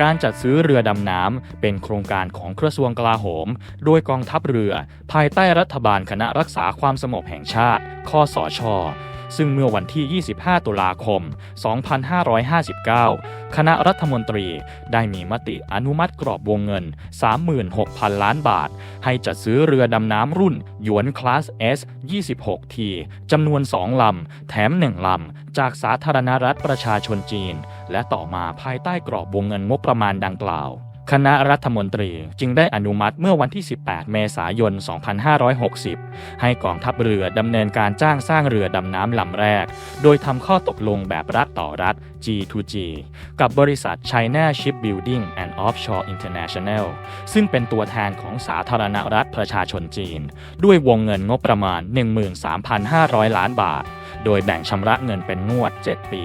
การจัดซื้อเรือดำน้ำเป็นโครงการของกระทรวงกลาโหม โดยกองทัพเรือ ภายใต้รัฐบาลคณะรักษาความสงบแห่งชาติคอสชซึ่งเมื่อวันที่ 25 ตุลาคม 2559 คณะรัฐมนตรีได้มีมติอนุมัติกรอบวงเงิน 36,000 ล้านบาท ให้จัดซื้อเรือดำน้ำรุ่น หยวนคลาส S 26 T จำนวน 2 ลำ แถม 1 ลำ จากสาธารณรัฐประชาชนจีน และต่อมาภายใต้กรอบวงเงินงบประมาณดังกล่าว คณะรัฐมนตรีจึงได้อนุมัติเมื่อวันที่ 18 เมษายน 2560 ให้กองทัพเรือดำเนินการจ้างสร้างเรือดำน้ำลำแรก โดยทำข้อตกลงแบบรัฐต่อรัฐ G2G กับบริษัท China Shipbuilding and Offshore International ซึ่งเป็นตัวแทนของสาธารณรัฐประชาชนจีน ด้วยวงเงินงบประมาณ 13,500 ล้านบาท โดยแบ่งชำระเงินเป็นงวด 7 ปี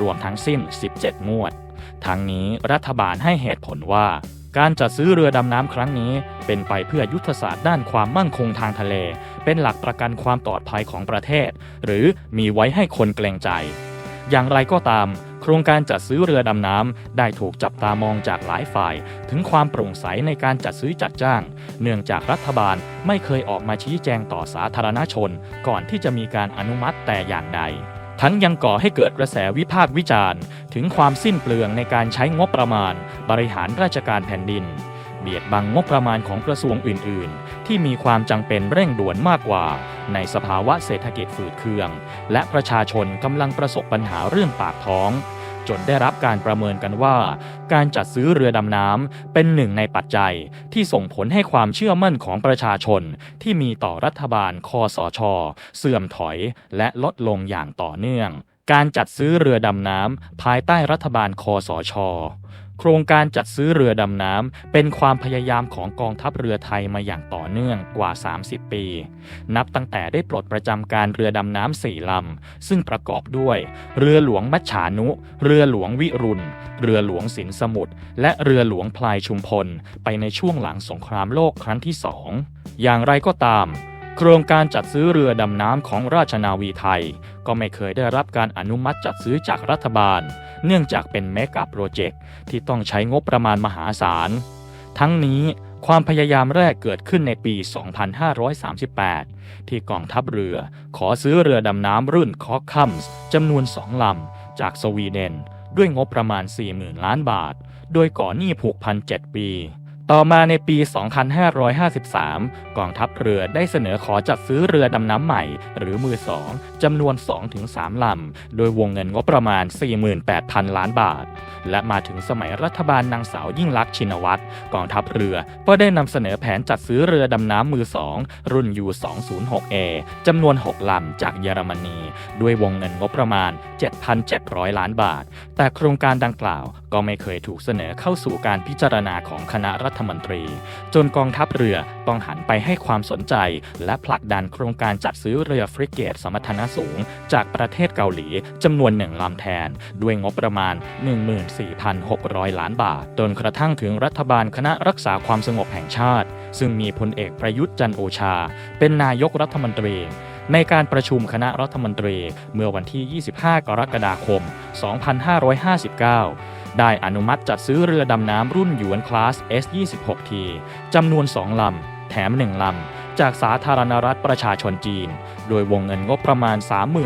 รวมทั้งสิ้น 17 งวด ทั้งนี้รัฐบาลให้เหตุผลว่า การจัดซื้อเรือดำน้ำครั้งนี้ เป็นไปเพื่อยุทธศาสตร์ด้านความมั่นคงทางทะเล เป็นหลักประกันความปลอดภัยของประเทศ หรือมีไว้ให้คนเกรงใจ อย่างไรก็ตาม โครงการจัดซื้อเรือดำน้ำได้ถูกจับตามองจากหลายฝ่าย ถึงความโปร่งใสในการจัดซื้อจัดจ้าง เนื่องจากรัฐบาลไม่เคยออกมาชี้แจงต่อสาธารณชน ก่อนที่จะมีการอนุมัติแต่อย่างใดทั้งยังก่อให้เกิดกระแสวิพากษ์วิจารณ์ ถึงความสิ้นเปลืองในการใช้งบประมาณ บริหารราชการแผ่นดิน เบียดบังงบประมาณของกระทรวงอื่นๆ ที่มีความจำเป็นเร่งด่วนมากกว่า ในสภาวะเศรษฐกิจฝืดเคือง และประชาชนกำลังประสบปัญหาเรื่องปากท้อง จนได้รับการประเมินกันว่า การจัดซื้อเรือดำน้ำเป็นหนึ่งในปัจจัยที่ส่งผลให้ความเชื่อมั่นของประชาชน ที่มีต่อรัฐบาลคอสช เสื่อมถอย และลดลงอย่างต่อเนื่อง การจัดซื้อเรือดำน้ำภายใต้รัฐบาลคอสช โครงการจัดซื้อเรือดำน้ำเป็นความพยายามของกองทัพเรือไทยมาอย่างต่อเนื่องกว่า 30 ปี นับตั้งแต่ได้ปลดประจำการเรือดำน้ำสี่ลำ ซึ่งประกอบด้วย เรือหลวงมัจฉานุ เรือหลวงวิรุณ เรือหลวงสินสมุทรและเรือหลวงพลายชุมพล ไปในช่วงหลังสงครามโลกครั้งที่สองอย่างไรก็ตามโครงการจัดซื้อเรือดำน้ำของราชนาวีไทย ก็ไม่เคยได้รับการอนุมัติจัดซื้อจากรัฐบาล เนื่องจากเป็นเมกะโปรเจกต์ที่ต้องใช้งบประมาณมหาศาล ทั้งนี้ความพยายามแรกเกิดขึ้นในปี 2538 ที่กองทัพเรือขอซื้อเรือดำน้ำรุ่นคอคัมส์จำนวนสองลำ จากสวีเดน ด้วยงบประมาณ 40,000 ล้านบาท โดยก่อหนี้ผูกพัน 7 ปี ต่อมาในปี 2553 กองทัพเรือได้เสนอขอจัดซื้อเรือดำน้ำใหม่ หรือมือสองจำนวน 2-3 ลำ โดยวงเงินงบประมาณ 48,000 ล้านบาท และมาถึงสมัยรัฐบาลนางสาวยิ่งลักษณ์ชินวัตรกองทัพเรือก็ได้นำเสนอแผนจัดซื้อเรือดำน้ำมือสองรุ่น U206A จำนวน 6 ลำจากเยอรมนี ด้วยวงเงินงบประมาณ 7,700 ล้านบาท แต่โครงการดังกล่าวก็ไม่เคยถูกเสนอเข้าสู่การพิจารณาของคณะรัฐมนตรี จนกองทัพเรือต้องหันไปให้ความสนใจ และผลักดันโครงการจัดซื้อเรือฟริเกตสมรรถนะสูง จากประเทศเกาหลีจำนวนหนึ่งลำแทน ด้วยงบประมาณ 14,600 ล้านบาท จนกระทั่งถึงรัฐบาลคณะรักษาความสงบแห่งชาติ ซึ่งมีพลเอกประยุทธ์จันโอชา เป็นนายกรัฐมนตรีในการประชุมคณะรัฐมนตรีเมื่อวันที่ 25 กรกฎาคม 2559 ได้อนุมัติจัดซื้อเรือดำน้ำรุ่นหยวนคลาส S26T จำนวน 2 ลำ แถม 1 ลำ จากสาธารณรัฐประชาชนจีน โดยวงเงินงบประมาณ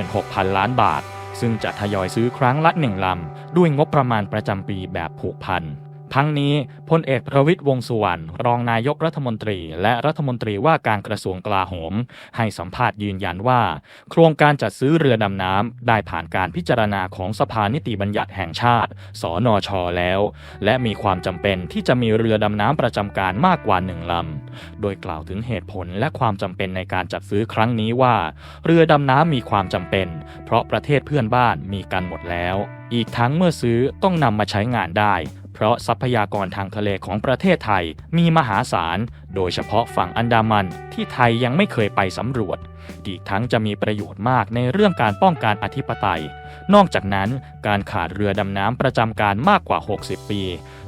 36,000 ล้านบาท ซึ่งจะทยอยซื้อครั้งละ 1 ลำ ด้วยงบประมาณประจำปีแบบผูกพัน ทั้งนี้พลเอกประวิตยวงสุวรรณรองนายกรัฐมนตรี และรัฐมนตรีว่าการกระทรวงกลาโหม ให้สัมภาษณ์ยืนยันว่า โครงการจัดซื้อเรือดำน้ำได้ผ่านการพิจารณาของสภานิติบัญญัติแห่งชาติ สนช แล้ว และมีความจำเป็นที่จะมีเรือดำน้ำประจำการมากกว่าหนึ่งลำ โดยกล่าวถึงเหตุผลและความจำเป็นในการจัดซื้อครั้งนี้ว่า เรือดำน้ำมีความจำเป็น เพราะประเทศเพื่อนบ้านมีกันหมดแล้ว อีกทั้งเมื่อซื้อต้องนำมาใช้งานได้ เพราะทรัพยากรทางทะเลของประเทศไทยมีมหาศาล โดยเฉพาะฝั่งอันดามันที่ไทยยังไม่เคยไปสำรวจ อีกทั้งจะมีประโยชน์มากในเรื่องการป้องกันอธิปไตย นอกจากนั้นการขาดเรือดำน้ำประจำการมากกว่า 60 ปี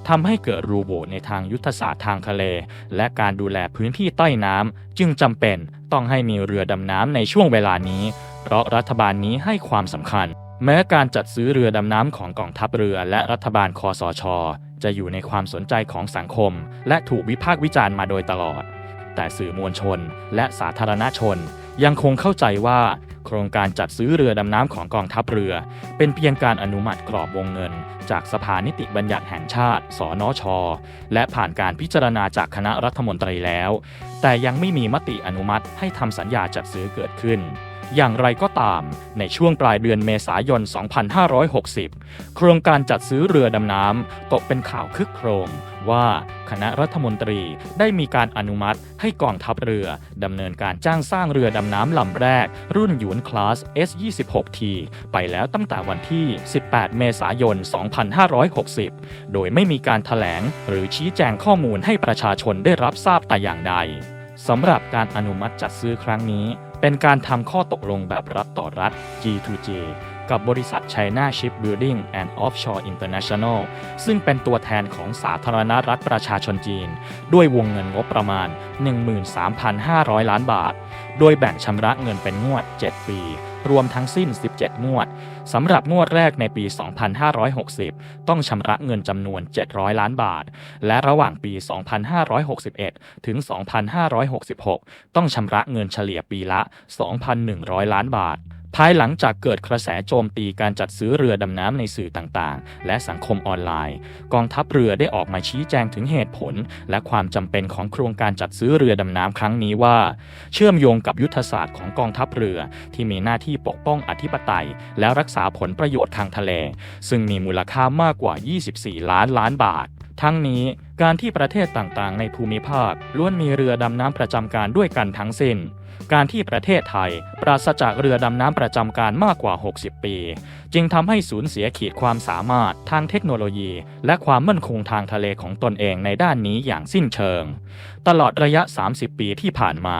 ทำให้เกิดรูโบในทางยุทธศาสตร์ทางทะเล และการดูแลพื้นที่ใต้น้ำจึงจำเป็นต้องให้มีเรือดำน้ำในช่วงเวลานี้ เพราะรัฐบาลนี้ให้ความสำคัญ แม้การจัดซื้อเรือดำน้ำของกองทัพเรือและรัฐบาลคอสช จะอยู่ในความสนใจของสังคม และถูกวิพากษ์วิจารณ์มาโดยตลอด แต่สื่อมวลชนและสาธารณชน ยังคงเข้าใจว่า โครงการจัดซื้อเรือดำน้ำของกองทัพเรือ เป็นเพียงการอนุมัติกรอบวงเงิน จากสภานิติบัญญัติแห่งชาติ สนช และผ่านการพิจารณาจากคณะรัฐมนตรีแล้ว แต่ยังไม่มีมติอนุมัติให้ทำสัญญาจัดซื้อเกิดขึ้น อย่างไรก็ตาม ในช่วงปลายเดือนเมษายน 2560 โครงการจัดซื้อเรือดำน้ำตกเป็นข่าวคึกโครมว่าคณะรัฐมนตรีได้มีการอนุมัติให้กองทัพเรือดำเนินการจ้างสร้างเรือดำน้ำลำแรก รุ่นหยวนคลาส S26T ไปแล้วตั้งแต่วันที่ 18 เมษายน 2560 โดยไม่มีการถแถลงหรือชี้แจงข้อมูลให้ประชาชนได้รับทราบแต่อย่างใดสำหรับการอนุมัติจัดซื้อครั้งนี้ เป็นการทำข้อตกลงแบบรัฐต่อรัฐ G2J กับบริษัท China Shipbuilding and Offshore International ซึ่งเป็นตัวแทนของสาธารณรัฐประชาชนจีน ด้วยวงเงินงบประมาณ 13,500 ล้านบาท โดยแบ่งชำระเงินเป็นงวด 7 ปี รวมทั้งสิ้น 17 งวดสำหรับงวดแรกในปี 2560 ต้องชำระเงินจำนวน 700 ล้านบาท และระหว่างปี 2561 ถึง 2566 ต้องชำระเงินเฉลี่ยปีละ 2,100 ล้านบาท ภายหลังจากเกิดกระแสโจมตีการจัดซื้อเรือดำน้ำในสื่อต่างๆ และสังคมออนไลน์ กองทัพเรือได้ออกมาชี้แจงถึงเหตุผล และความจำเป็นของโครงการจัดซื้อเรือดำน้ำครั้งนี้ว่า เชื่อมโยงกับยุทธศาสตร์ของกองทัพเรือที่มีหน้าที่ปกป้องอธิปไตย และรักษาผลประโยชน์ทางทะเล ซึ่งมีมูลค่ามากกว่า 24 ล้านล้านบาท ทั้งนี้การที่ประเทศต่างๆ ในภูมิภาคล้วนมีเรือดำน้ำประจำการด้วยกันทั้งสิ้น การที่ประเทศไทยปราศจากเรือดำน้ำประจำการมากกว่า 60 ปี จึงทำให้สูญเสียขีดความสามารถทางเทคโนโลยี และความมั่นคงทางทะเลของตนเองในด้านนี้อย่างสิ้นเชิง ตลอดระยะ 30 ปีที่ผ่านมา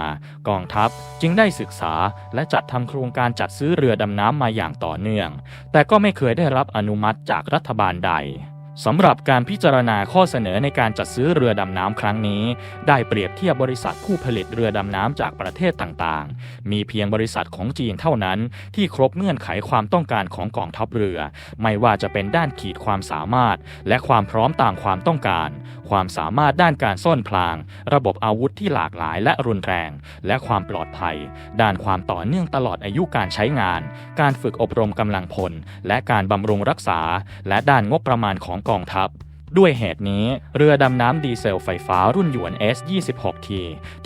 กองทัพจึงได้ศึกษาและจัดทำโครงการจัดซื้อเรือดำน้ำมาอย่างต่อเนื่อง แต่ก็ไม่เคยได้รับอนุมัติจากรัฐบาลใด สำหรับการพิจารณาข้อเสนอในการจัดซื้อเรือดำน้ำครั้งนี้ ได้เปรียบเทียบบริษัทผู้ผลิตเรือดำน้ำจากประเทศต่างๆ มีเพียงบริษัทของจีนเท่านั้น ที่ครบเงื่อนไขความต้องการของกองทัพเรือ ไม่ว่าจะเป็นด้านขีดความสามารถ และความพร้อมตามความต้องการความสามารถด้านการซ่อนพลาง ระบบอาวุธที่หลากหลายและรุนแรง และความปลอดภัย ด้านความต่อเนื่องตลอดอายุการใช้งาน การฝึกอบรมกำลังพล และการบำรุงรักษา และด้านงบประมาณของกองทัพด้วยเหตุนี้ เรือดำน้ำดีเซลไฟฟ้ารุ่นหยวน S26T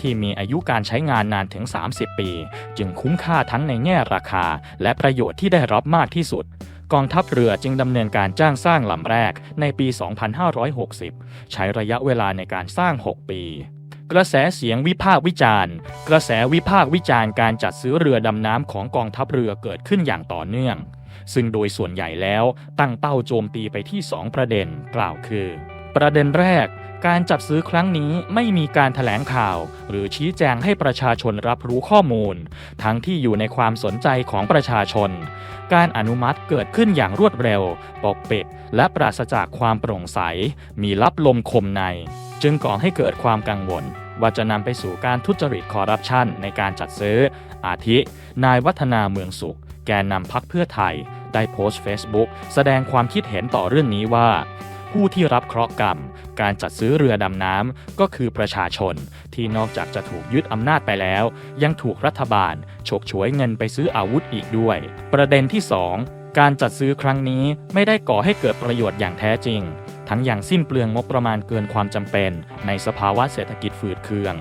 ที่มีอายุการใช้งานนานถึง 30 ปี จึงคุ้มค่าทั้งในแง่ราคา และประโยชน์ที่ได้รับมากที่สุด กองทัพเรือจึงดำเนินการจ้างสร้างลำแรกในปี 2560 ใช้ระยะเวลาในการสร้าง 6 ปี กระแสเสียงวิพากษ์วิจารณ์ กระแสวิพากษ์วิจารณ์การจัดซื้อเรือดำน้ำของกองทัพเรือเกิดขึ้นอย่างต่อเนื่อง ซึ่งโดยส่วนใหญ่แล้วตั้งเป้าโจมตีไปที่ 2 ประเด็น กล่าวคือ ประเด็นแรก การจัดซื้อครั้งนี้ไม่มีการถแถลงข่าว หรือชี้แจงให้ประชาชนรับรู้ข้อมูล ทั้งที่อยู่ในความสนใจของประชาชน การอนุมัติเกิดขึ้นอย่างรวดเร็ว ปกปิด และปราศจากความโปร่งใส มีลับลมคมใน จึงก่อให้เกิดความกังวลว่าจะนำไปสู่การทุจริตคอร์รัปชันในการจัดซื้อ อาทิ นายวัฒนาเมืองสุข แกนนำพักเพื่อไทย ได้โพสต์ Facebook แสดงความคิดเห็นต่อเรื่องนี้ว่า ผู้ที่รับเคราะห์กรรม การจัดซื้อเรือดำน้ำก็คือประชาชน ที่นอกจากจะถูกยึดอำนาจไปแล้ว ยังถูกรัฐบาลฉกฉวยเงินไปซื้ออาวุธอีกด้วย ประเด็นที่ 2 การจัดซื้อครั้งนี้ไม่ได้ก่อให้เกิดประโยชน์อย่างแท้จริง ทั้งอย่างสิ้นเปลืองงบประมาณเกินความจำเป็น ในสภาวะเศรษฐกิจฝืดเคือง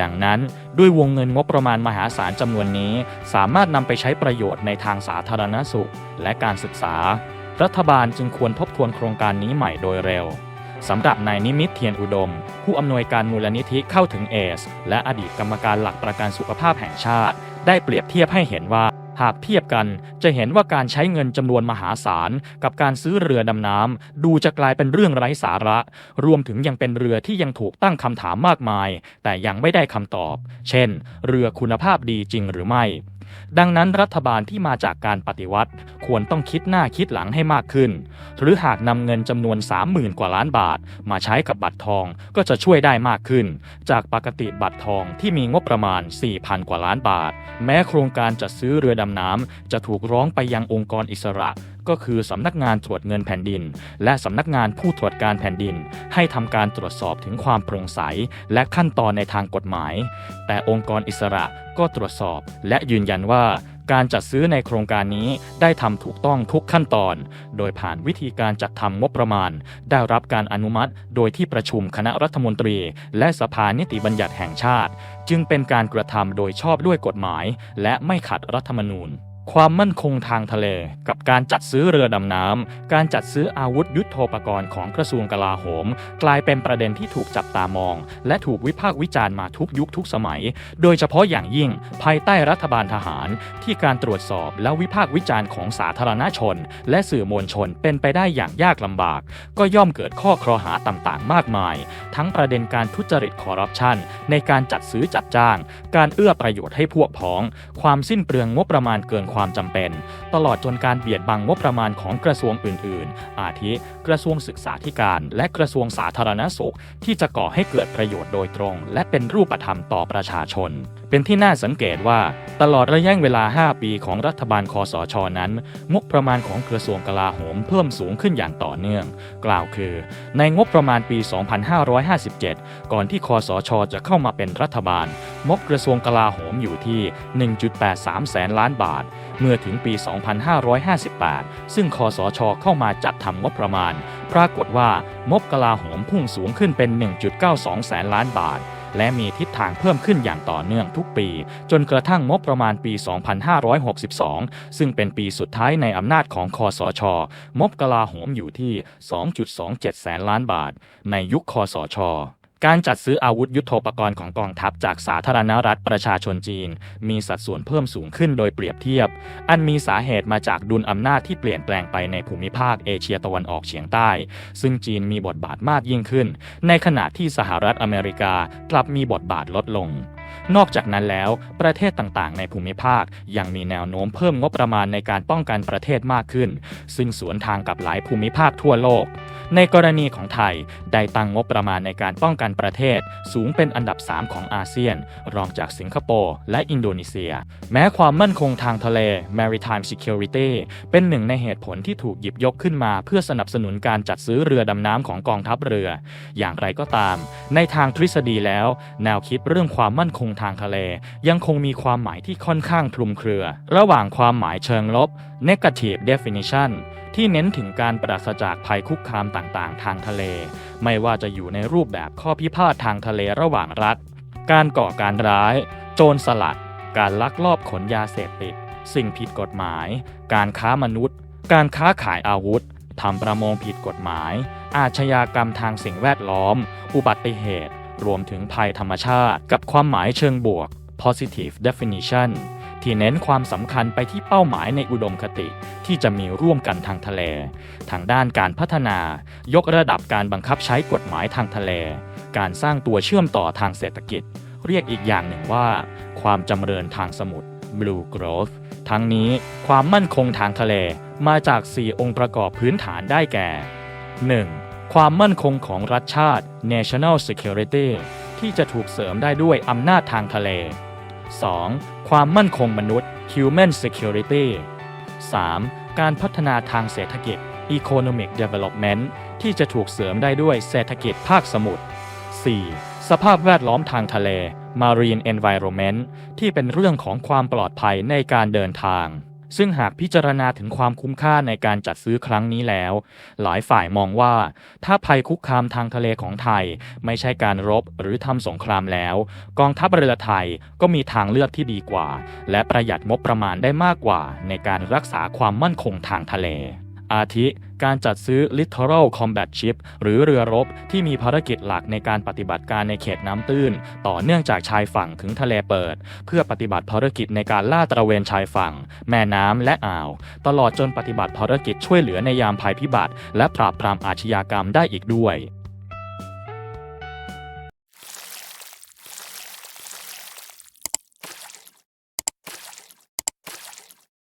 ดังนั้นด้วยวงเงินงบประมาณมหาศาลจำนวนนี้ สามารถนำไปใช้ประโยชน์ในทางสาธารณสุข และการศึกษา รัฐบาลจึงควรทบทวนโครงการนี้ใหม่โดยเร็วสำหรับนายนิมิตเทียนอุดม ผู้อำนวยการมูลนิธิเข้าถึงเอส และอดีตกรรมการหลักประกันสุขภาพแห่งชาติ ได้เปรียบเทียบให้เห็นว่า หากเทียบกันจะเห็นว่าการใช้เงินจำนวนมหาศาล กับการซื้อเรือดำน้ำดูจะกลายเป็นเรื่องไร้สาระ รวมถึงยังเป็นเรือที่ยังถูกตั้งคำถามมากมาย แต่ยังไม่ได้คำตอบ เช่น เรือคุณภาพดีจริงหรือไม่ ดังนั้นรัฐบาลที่มาจากการปฏิวัติ ควรต้องคิดหน้าคิดหลังให้มากขึ้น หรือหากนำเงินจำนวน 30,000 กว่าล้านบาท มาใช้กับบัตรทองก็จะช่วยได้มากขึ้น จากปกติบัตรทองที่มีงบประมาณ 4,000 กว่าล้านบาท แม้โครงการจัดซื้อเรือดำน้ำจะถูกร้องไปยังองค์กรอิสระ ก็คือสำนักงานตรวจเงินแผ่นดิน และสำนักงานผู้ตรวจการแผ่นดิน ให้ทำการตรวจสอบถึงความโปร่งใส และขั้นตอนในทางกฎหมาย แต่องค์กรอิสระก็ตรวจสอบ และยืนยันว่าการจัดซื้อในโครงการนี้ได้ทำถูกต้องทุกขั้นตอน โดยผ่านวิธีการจัดทำงบประมาณ ได้รับการอนุมัติ โดยที่ประชุมคณะรัฐมนตรี และสภานิติบัญญัติแห่งชาติ จึงเป็นการกระทำโดยชอบด้วยกฎหมาย และไม่ขัดรัฐธรรมนูญ ความมั่นคงทางทะเล กับการจัดซื้อเรือดำน้ำ การจัดซื้ออาวุธยุโทโธปกรณ์ของกระทรวงกลาโหม กลายเป็นประเด็นที่ถูกจับตามอง และถูกวิพากษ์วิจารณ์มาทุกยุคทุกสมัย โดยเฉพาะอย่างยิ่งภายใต้รัฐบาลทหาร ที่การตรวจสอบและวิพากษ์วิจารณ์ของสาธารณชน และสื่อมวลชนเป็นไปได้อย่างยากลำบาก ก็ย่อมเกิดข้อครหาต่างๆ มากมาย ทั้งประเด็นการทุจริตคอร์รัปชันในการจัดซื้อจัดจ้าง การเอื้อประโยชน์ให้พวกพ้อง ความสิ้นเปลืองงบประมาณเกินความจำเป็น ตลอดจนการเบียดบังงบประมาณของกระทรวงอื่น ๆ อาทิกระทรวงศึกษาธิการ และกระทรวงสาธารณสุข ที่จะก่อให้เกิดประโยชน์โดยตรง และเป็นรูปธรรมต่อประชาชน เป็นที่น่าสังเกตว่า ตลอดระยะเวลา 5 ปีของรัฐบาลคอสชนั้นงบประมาณของกระทรวงกลาโหมเพิ่มสูงขึ้นอย่างต่อเนื่อง กล่าวคือ ในงบประมาณปี 2557 ก่อนที่คอสชจะเข้ามาเป็นรัฐบาลงบกระทรวงกลาโหมอยู่ที่ 1.83 แสนล้านบาท เมื่อถึงปี 2558 ซึ่งคอสชเข้ามาจัดทำงบประมาณ ปรากฏว่างบกลาโหมพุ่งสูงขึ้นเป็น 1.92 แสนล้านบาท และมีทิศทางเพิ่มขึ้นอย่างต่อเนื่องทุกปี จนกระทั่งงบประมาณปี 2562 ซึ่งเป็นปีสุดท้ายในอำนาจของคอสชงบกลาโหมอยู่ที่ 2.27 แสนล้านบาท ในยุคคอสช การจัดซื้ออาวุธยุโทโธปกรณ์ของกองทัพจากสาธารณรัฐประชาชนจีน มีสัดส่วนเพิ่มสูงขึ้นโดยเปรียบเทียบ อันมีสาเหตุมาจากดุลอำนาจที่เปลี่ยนแปลงไปในภูมิภาคเอเชียตะวันออกเฉียงใต้ ซึ่งจีนมีบทบาทมากยิ่งขึ้น ในขณะที่สหรัฐอเมริกากลับมีบทบาทลดลง นอกจากนั้นแล้ว ประเทศต่างๆ ในภูมิภาค ยังมีแนวโน้มเพิ่มงบประมาณในการป้องกันประเทศมากขึ้น ซึ่งสวนทางกับหลายภูมิภาคทั่วโลก ในกรณีของไทย ได้ตั้งงบประมาณในการป้องกันประเทศ สูงเป็นอันดับ 3 ของอาเซียน รองจากสิงคโปร์และอินโดนีเซีย แม้ความมั่นคงทางทะเล maritime security เป็นหนึ่งในเหตุผลที่ถูกหยิบยกขึ้นมา เพื่อสนับสนุนการจัดซื้อเรือดำน้ำของกองทัพเรือ อย่างไรก็ตาม ในทางทฤษฎีแล้ว แนวคิดเรื่องความมั่นคงทางทะเล ยังคงมีความหมายที่ค่อนข้างคลุมเครือ ระหว่างความหมายเชิงลบ negative definition ที่เน้นถึงการปราศจากภัยคุกคามต่างๆ ทางทะเล ไม่ว่าจะอยู่ในรูปแบบข้อพิพาททางทะเลระหว่างรัฐ การก่อการร้าย โจรสลัด การลักลอบขนยาเสพติด สิ่งผิดกฎหมาย การค้ามนุษย์ การค้าขายอาวุธทำประมงผิดกฎหมาย อาชญากรรมทางสิ่งแวดล้อม อุบัติเหตุ รวมถึงภัยธรรมชาติ กับความหมายเชิงบวก positive definition ที่เน้นความสำคัญไปที่เป้าหมายในอุดมคติที่จะมีร่วมกันทางทะเล ทางด้านการพัฒนา ยกระดับการบังคับใช้กฎหมายทางทะเล การสร้างตัวเชื่อมต่อทางเศรษฐกิจ เรียกอีกอย่างหนึ่งว่า ความจำเริญทางสมุทร Blue Growth ทั้งนี้ความมั่นคงทางทะเลมาจาก 4 องค์ประกอบพื้นฐานได้แก่ 1. ความมั่นคงของรัฐชาติ national security ที่จะถูกเสริมได้ด้วยอำนาจทางทะเล 2. ความมั่นคงมนุษย์ human security 3. การพัฒนาทางเศรษฐกิจ economic development ที่จะถูกเสริมได้ด้วยเศรษฐกิจภาคสมุทร 4. สภาพแวดล้อมทางทะเล marine environment ที่เป็นเรื่องของความปลอดภัยในการเดินทาง ซึ่งหากพิจารณาถึงความคุ้มค่าในการจัดซื้อครั้งนี้แล้ว หลายฝ่ายมองว่า ถ้าภัยคุกคามทางทะเลของไทย ไม่ใช่การรบหรือทำสงครามแล้ว กองทัพเรือไทยก็มีทางเลือกที่ดีกว่า และประหยัดงบประมาณได้มากกว่า ในการรักษาความมั่นคงทางทะเล อาทิ การจัดซื้อ Littoral Combat Ship หรือเรือรบที่มีภารกิจหลักในการปฏิบัติการในเขตน้ำตื้น ต่อเนื่องจากชายฝั่งถึงทะเลเปิด เพื่อปฏิบัติภารกิจในการล่าตระเวนชายฝั่ง แม่น้ำและอ่าว ตลอดจนปฏิบัติภารกิจช่วยเหลือในยามภัยพิบัติ และปราบปรามอาชญากรรมได้อีกด้วย